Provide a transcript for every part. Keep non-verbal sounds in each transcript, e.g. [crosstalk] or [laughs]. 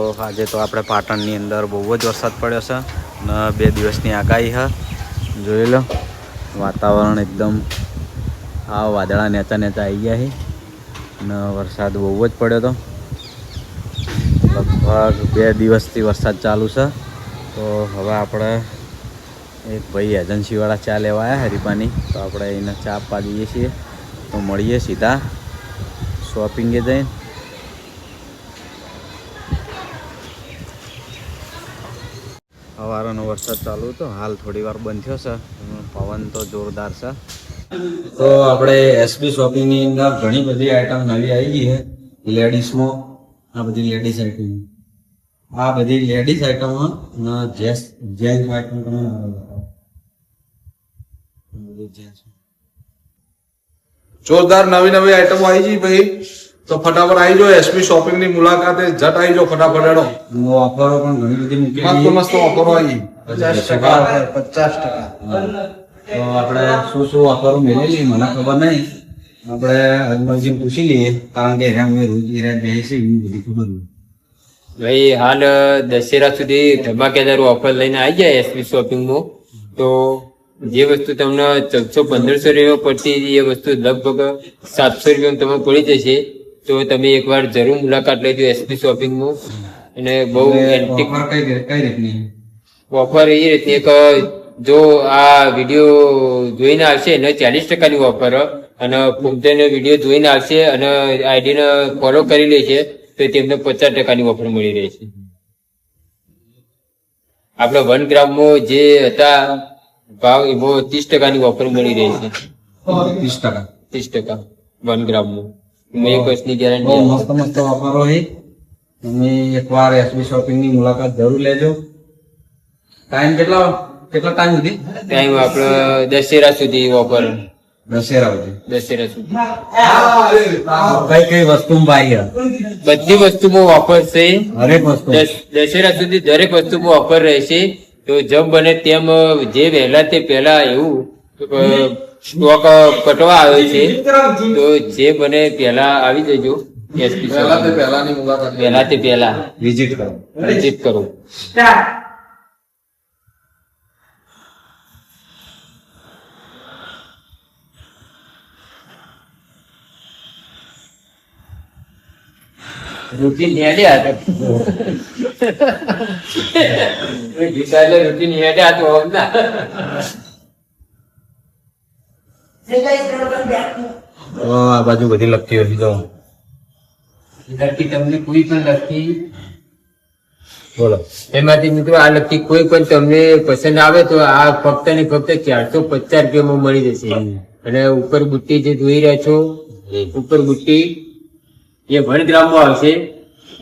તો આજે તો આપણે પાટણની અંદર બહુ જ વરસાદ પડ્યો છે ને બે દિવસની આગાહી હા જોઈ લો, વાતાવરણ એકદમ આ વાદળા નેતા નેતા આવી ગયા છે ને વરસાદ બહુ જ પડ્યો હતો લગભગ બે દિવસથી વરસાદ ચાલુ છે. તો હવે આપણે એક ભાઈ એજન્સીવાળા ચા લેવા આવ્યા હરીપાની. તો આપણે એને ચા આપવા જઈએ છીએ. તો મળીએ સીધા શોપિંગે જઈને. સવારનો વરસાદ ચાલુ હતો. હાલ થોડી વાર બંધ થયો છે. પવન તો જોરદાર છે. તો આપણે એસબી શોપિંગની અંદર ઘણી બધી આઈટમ નવી આવી ગઈ છે લેડીઝમાં આ બધી લેડીઝ આઈટમ આ બધી ladies item gents gents item તમે. જોરદાર નવી નવી આઈટમો આવી છે ભાઈ. તો ફટાફટ આવી જાઓ એસપી શોપિંગની મુલાકાતે જટ આવી જાઓ ફટાફટ એડો ઓફરો પણ ઘણી બધી મસ્ત મસ્ત ઓફરો આવી પચાસ ટકા. પચાસ ટકા તો આપણે શું શું ઓફરો મેળવેલી મને ખબર નહીં. આપણે અજમલજી પૂછી લઈએ કારણ કે અમે રોજ એરા બેસી બધી ખબર નહીં ભાઈ હાલ દશેરા સુધી ધમાકેદાર ઓફર લઈને આવી જાય એસપી શોપિંગમાં તો જે વસ્તુ તમને ચૌદસો પંદરસો રૂપિયા પડતી એ વસ્તુ લગભગ સાતસો રૂપિયા તમે પડી જશે. તો તમે એકવાર જરૂર મુલાકાત લેજો એસપી શોપિંગમાં અને બહુ એન્ટિક ઓફર કઈ કઈ રીતની? ઓફર એ રીતની એક જો આ વીડિયો જોઈને આવશે એને ચાલીસ ટકાની ઓફર અને ફોમતેનો વીડિયો જોઈને આવશે અને આઈડીને ફોલો કરી લે છે તો તેમને પચાસ ટકાની ઓફર મળી રહે છે. આપણે વન ગ્રામમાં જે હતા ભાવ એમાં ત્રીસ ટકાની ઓફર મળી રહી છે. ત્રીસ ટકા. ત્રીસ ટકા વન ગ્રામમાં. ગેરંટી મસ્ત મસ્ત ઓફરો છે તમે એકવાર એસબી શોપિંગની મુલાકાત જરૂર લેજો. ટાઈમ કેટલો કેટલો ટાઈમ સુધી? ટાઈમ આપણે દશેરા સુધી ઓફર. દશેરા સુધી. દશેરા સુધી. કઈ કઈ વસ્તુ ભાઈ બધી વસ્તુમાં ઓફર છે. હરેક વસ્તુ. દશેરા સુધી દરેક વસ્તુમાં ઓફર રહેશે. તો જેમ બને તેમ જે વહેલા તે પહેલા એવું સ્ટોક કટવા આવે છે. તો જે બને પહેલા આવી જજો એસપી તે પહેલાની મુલાકાત પહેલા તે પહેલા. વિઝિટ કરો. વિઝિટ કરો. રૂટીન હેડ્યા રૂટીન હેડ્યા તો હોત ના. આ બાજુ બધી લખતી હોય તો લકી તમને કોઈ પણ લકી બોલો. એમાંથી મિત્રો આ લખતી કોઈ પણ તમને પસંદ આવે તો આ ફક્ત ને ફક્ત ચારસો પચાસ રૂપિયામાં મળી જશે. અને ઉપર બુટ્ટી જે જોઈ રહ્યા છો ઉપર બુટ્ટી એ વન ગ્રામમાં આવશે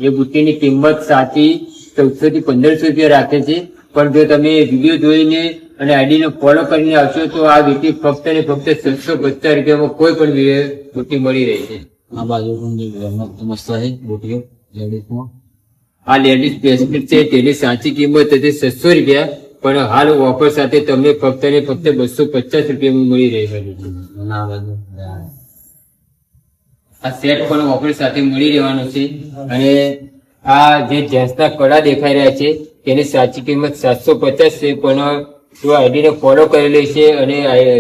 એ બુટ્ટીની કિંમત સાચી ચૌદસો થી પંદરસો રૂપિયા રાખે છે. પણ જો તમે વીડિયો જોઈને અને આઈડીને ફોલો કરીને આવશો તો આ વીટી ફક્ત ને ફક્ત છસો પચાસ રૂપિયામાં કોઈ પણ બુટી મળી રહી છે. આ બાજુ પણ મસ્ત છે બુટીઓ લેડીઝમાં. આ લેડીઝ બ્રેસલેટ છે તેની સાચી કિંમત હતી છસો રૂપિયા પણ હાલ ઓફર સાથે તમને ફક્ત ને ફક્ત બસો પચાસ રૂપિયામાં મળી રહી છે. આ સેટ પણ ઓફર સાથે મળી રહેવાનું છે. અને આ જે જેન્ટ્સના કડા દેખાઈ રહ્યા છે તેની સાચી કિંમત સાતસો પચાસ છે પણ જો આઈડી ને ફોલો કરેલી છે અને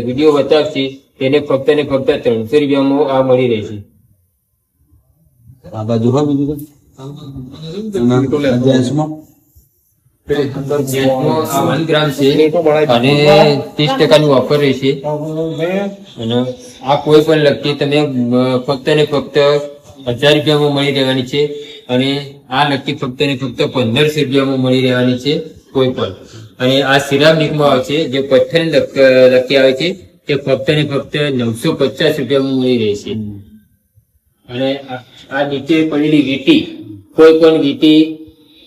વીડિયો બતાવશે તેને ફક્ત ને ફક્ત ત્રણસો રૂપિયામાં આ મળી રહેશે. આ બાજુ હોય બીજું ત્રીસ ટકાની ઓફર રહેશે. અને આ કોઈ પણ લગતી તમે ફક્ત ને ફક્ત હજાર રૂપિયામાં મળી રહેવાની છે. અને આ લગતી ફક્ત ને ફક્ત પંદરસો રૂપિયામાં મળી રહેવાની છે કોઈ પણ. અને આ સિરામિકમાં આવશે જે પથ્થર લખી આવે છે તે ફક્ત ને ફક્ત નવસો પચાસ રૂપિયામાં મળી રહેશે અને આ- આ નીચે પડેલી વીટી કોઈ પણ વીટી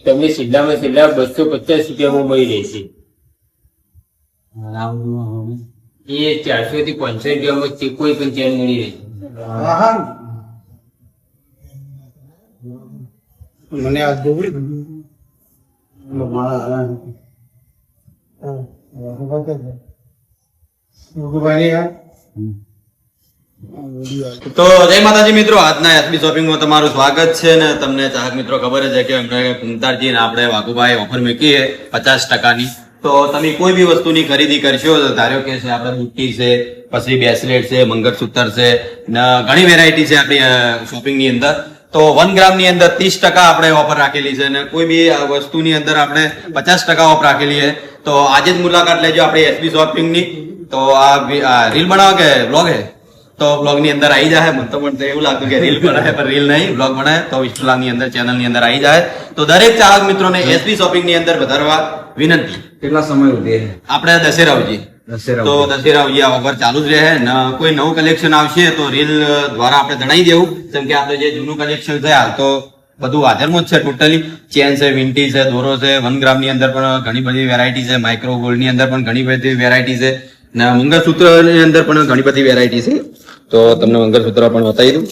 તમને સીધામાં સીધા બસો પચાસ રૂપિયામાં મળી રહેશે એ ચારસો થી પાંચસો રૂપિયામાં કોઈ પણ ચેન મળી રહેશે મને આ જોવું તો જય માતાજી મિત્રો, આજના એસબી શોપિંગમાં તમારું સ્વાગત છે ને તમને ચાહક મિત્રો ખબર જ છે કે એમને કુંતારજી ને આપણે વાઘુભાઈ ઓફર મૂકી છે પચાસ ટકાની. તો તમે કોઈ બી વસ્તુની ખરીદી કરશો તો ધારો કે છે આપણે બુટ્ટી છે, પછી બેસલેટ છે, મંગળસૂત્ર છે ઘણી વેરાયટી છે આપણી શોપિંગની અંદર. તો વન ગ્રામની અંદર ત્રીસ ટકા આપણે ઓફર રાખેલી છે અને કોઈ બી વસ્તુની અંદર આપણે પચાસ ટકા ઓફ રાખેલી છે. તો આજે જ મુલાકાત લેજો આપણી એસબી શોપિંગની. તો આ રીલ બનાવો કે બ્લોગ હે? તો બ્લોગની અંદર આવી જાય મને તો પણ એવું લાગતું કે રીલ બનાવે પણ રીલ નહીં. બ્લોગ બનાવે તો ઇન્સ્ટાગ્રામની અંદર ચેનલની અંદર આવી જાય તો દરેક ચાહક મિત્રોને એસબી શોપિંગની અંદર વધારવા વિનંતી. કેટલા સમય સુધી આપણે દશેરા ઉજી દશેરા તો દશેરા ઉજી ઓફર ચાલુ જ રહે ને કોઈ નવું કલેક્શન આવશે તો રીલ દ્વારા આપણે જણાવી દેવું. જેમ કે આપણે જે જૂનું કલેક્શન છે હાલ તો બધું હાજરમાં જ છે ટોટલી ચેન છે વિન્ટી છે દોરો છે વન ગ્રામની અંદર પણ ઘણી બધી વેરાયટી છે. માઇક્રો ગોલ્ડની અંદર પણ ઘણી બધી વેરાયટી છે. ને મંગળસૂત્રની અંદર પણ ઘણી બધી વેરાયટી છે. તો તમને મંગળસૂત્ર પણ બતાવી દઉં.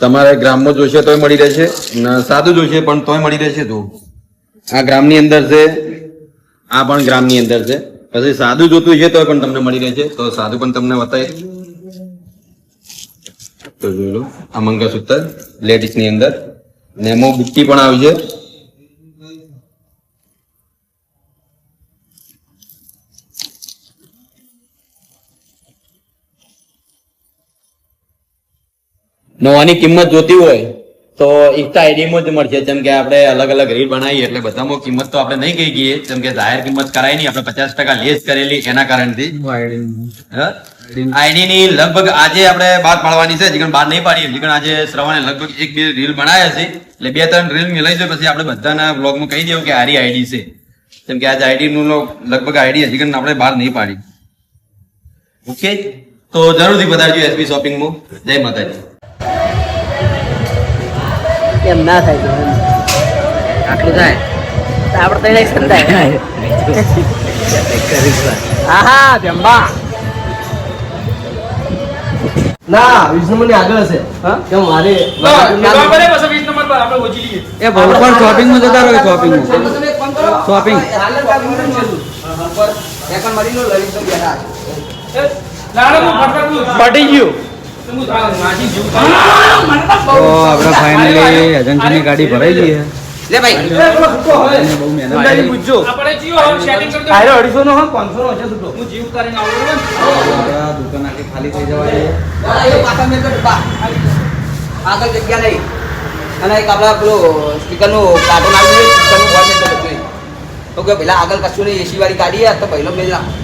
તમારે ગ્રામમાં જોશે તોય મળી રહેશે. ને સાદું જોશે પણ તોય મળી રહેશે તો આ ગ્રામની અંદર છે. આ પણ ગ્રામની અંદર છે. પછી સાદું જોતું છે તો પણ તમને મળી રહેશે તો સાદું પણ તમને બતાવી તો જોઈ આ મંગળસૂત્ર લેડીઝની અંદર. ને એમાં બુટ્ટી પણ આવી છે. નવાની કિંમત જોતી હોય તો ઇન્સ્ટા આઈડીમાં જ મળશે. જેમ કે આપણે અલગ અલગ રીલ બનાવીએ એટલે બધામાં કિંમત તો આપણે નહીં કહી ગઈએ જેમ કે જાહેર કિંમત કરાય નહીં આપણે પચાસ ટકા લેસ કરેલી એના કારણથી. આઈડી ની લગભગ આજે આપણે બહાર પાડવાની છે. જીકણ બહાર નહીં પાડીએ. જીકણ આજે શ્રવણે લગભગ એક બે રીલ બનાવ્યા છે. એટલે બે ત્રણ રીલ મિલાઈ છે. પછી આપણે બધાના બ્લોગમાં કહી દેવું કે આરી આઈડી છે. જેમ કે આજે આઈડી નું લગભગ આઈડી હજી આપણે બહાર નહીં પાડી. ઓકે? તો જરૂરથી પધારજો એસબી શોપિંગમાં જય માતાજી. એમ ના થાય આટલું થાય? આપણે તો ઇલેક્શન થાય. [laughs] હા હા જંબા. ના વીસ નંબરની આગળ હશે. કેમ મારે એ ભગવાન શોપિંગમાં જતા રહો શોપિંગ શોપિંગ પટી ગયું તો. આપણે ફાઇનલી એજન્સીની ગાડી ભરાઈ ગઈ લે ભાઈ બહુ મહેનત. પૂછજો આપણા આખી ખાલી થઈ જવા દે આગળ જગ્યા નહીં અને એક આપણા પેલો સ્પીકરનો કાર્ટૂન આવ્યું છે બોર્ડ ને તો કે પેલા આગળ કશું નહીં, એસી વાળી ગાડી તો પહેલો મેં તો માં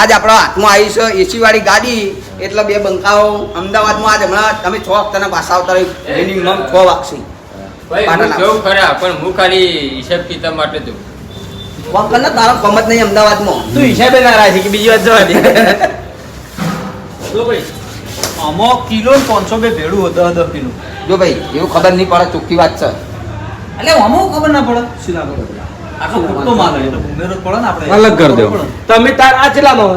આજ આપણા હાથમાં આવી છે એસી વાળી ગાડી. એટલે બે બંકાઓ અમદાવાદમાં આજ હમણાં તમે છ હપ્તાના પાછા આવતા રહી. મિનિમમ છ વાગશે. ખરા પણ હું ખાલી હિસાબ કિતાબ માટે જઉં. વખત તારો કમત નહીં અમદાવાદમાં. તું હિસાબે ના રાખી કે બીજી વાત જવા દે. આમાં કિલો ને પાંચસો બે ભેળું હતું દસ કિલો જો ભાઈ એવું ખબર નહીં પડે ચોખ્ખી વાત છે. એટલે અમુક ખબર ના પડે. સીધા પડે. જ અલગ કરી દેવો. તમે તાર આ ચેલામાં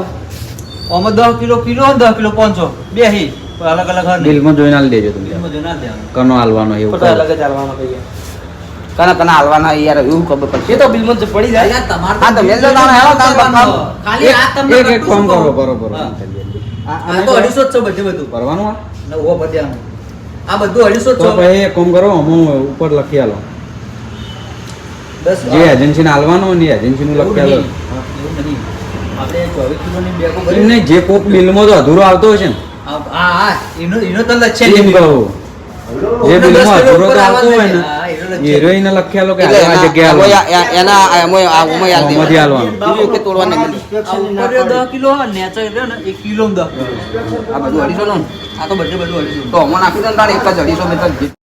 હોય? દસ કિલો કિલો અને દસ કિલો પાંચસો. બે હી. અલગ અલગ બિલમાં જોઈને આલી દેજો તમે. એમાં જો ના કનો હાલવાનો એવું અલગ જ હાલવાનો કહીએ. કના કના હાલવાના યાર એવું ખબર પડશે એ તો બિલમાં જ પડી જાય. હા તો મેલ દો તાણે હેલો તાણ બંકાઓ. ખાલી આ તમને એક એક કામ કરો બરોબર. આ તો અઢીસો જ છે બધે બધું. કરવાનું આ? ને ઊભો આ બધું અઢીસો તો ભાઈ એક કામ કરો અમુક ઉપર લખી આલો. દસ જે એજન્સીને હાલવાનું હોય ને એજન્સી નું લખી આલો. આપણે ચોવીસ કિલોની બેગો ભરી નહીં જે કોક બિલમાં તો અધૂરો આવતો હશે ને. હા હા એનો એનો તો લક્ષ્ય જે બિલમાં અધૂરો તો આવતો હોય ને. હિરોઈને લખી કે આ એમાં એના આ ઉમય હાલ આમાંથી દેવાનું. કે તોડવા નહીં મળે. આ કિલો નેચર રહ્યો ને એક કિલો દસ કિલો આ બધું અઢીસો નું ને? આ તો બધે બધું અઢીસો તો હમણાં નાખી દો તારે એક જ અઢીસો મીટર